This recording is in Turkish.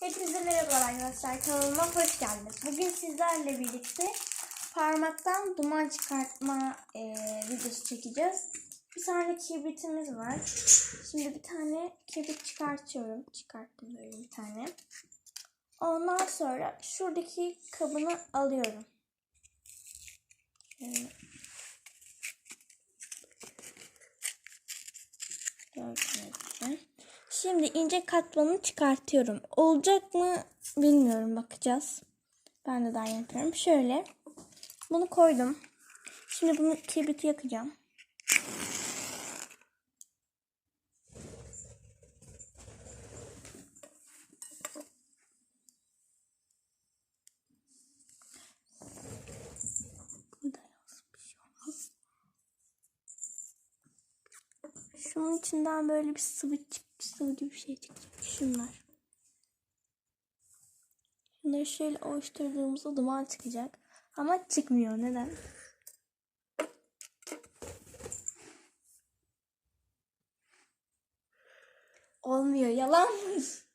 Hepinize merhabalar arkadaşlar. Kanalıma hoş geldiniz. Bugün sizlerle birlikte parmaktan duman çıkartma e, videosu çekeceğiz. Bir tane kibritimiz var. Şimdi bir tane kibrit çıkartıyorum. Çıkarttım böyle bir tane. Ondan sonra şuradaki kabını alıyorum. Şöyle. Gibi. Şimdi ince katmanı çıkartıyorum. Olacak mı bilmiyorum bakacağız. Ben de daha yapıyorum. Şöyle bunu koydum. Şimdi bunu kibriti yakacağım. Şunun içinden böyle bir sıvı çık sıvı gibi bir şey çıkacak. Şunlar. Bunları şöyle oluşturduğumuzda duman çıkacak. Ama çıkmıyor. Neden? Olmuyor. Yalanmış.